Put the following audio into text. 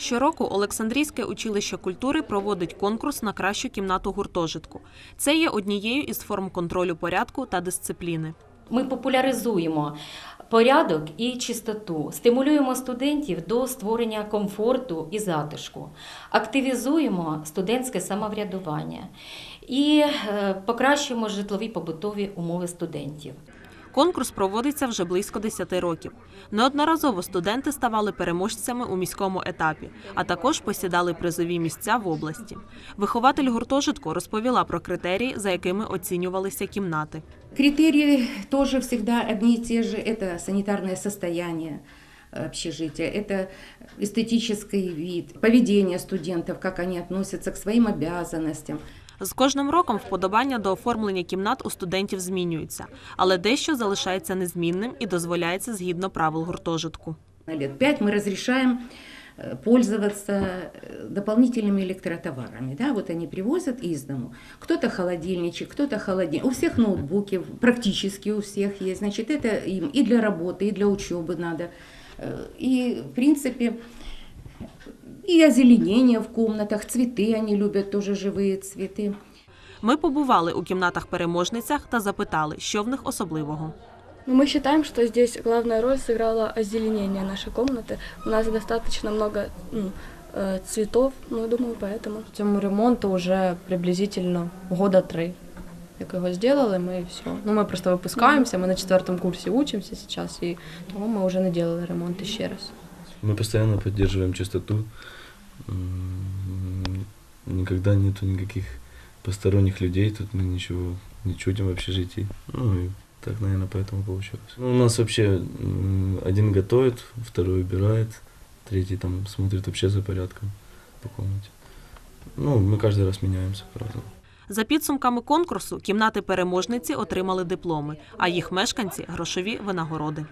Щороку Олександрійське училище культури проводить конкурс на кращу кімнату гуртожитку. Це є однією із форм контролю порядку та дисципліни. Ми популяризуємо порядок і чистоту, стимулюємо студентів до створення комфорту і затишку, активізуємо студентське самоврядування і е, покращуємо житлові побутові умови студентів. Конкурс проводиться вже близько 10 років. Неодноразово студенти ставали переможцями у міському етапі, а також посідали призові місця в області. Вихователь гуртожитку розповіла про критерії, за якими оцінювалися кімнати. Критерии тоже всегда одни и те же. Это санитарное состояние общежития, это эстетический вид, поведение студентов, как они относятся к своим обязанностям. З кожним роком вподобання до оформлення кімнат у студентів змінюються, але дещо залишається незмінним і дозволяється згідно правил гуртожитку. На лет пять мы разрешаем э, пользоваться э, дополнительными электротоварами. Да? Вот они привозят из дому. Кто-то холодильничек, кто-то холодильник. У всех ноутбуки, практически у всех есть. Значит, это им и для работы, и для учебы надо. Э, И, в принципе, и озеленение в комнатах, цветы они любят, тоже живые цветы. Ми побували у кімнатах-переможницях та запитали, що в них особливого. Ну, Мы считаем, что здесь главная роль сыграло озеленение нашей комнаты. У нас достаточно много ну, э, цветов, ну, думаю, поэтому. Цьому ремонту вже приблизительно года три. Як його зробили, ми і все. Ну, ми просто випускаємося, ми на четвертому курсі учимося зараз, і тому ми вже не робили ремонт ще раз. Мы постоянно поддерживаем чистоту. М, Никогда нету никаких посторонних людей, тут мы ничего не чудим в общежитии. Ну и так, наверное, поэтому получилось. Ну, у нас вообще м, один готовит, второй убирает, третий там смотрит вообще за порядком по комнате. Ну, мы каждый раз меняемся, правда. За підсумками конкурсу, кімнати переможниці отримали дипломи, а їх мешканці грошові винагороди.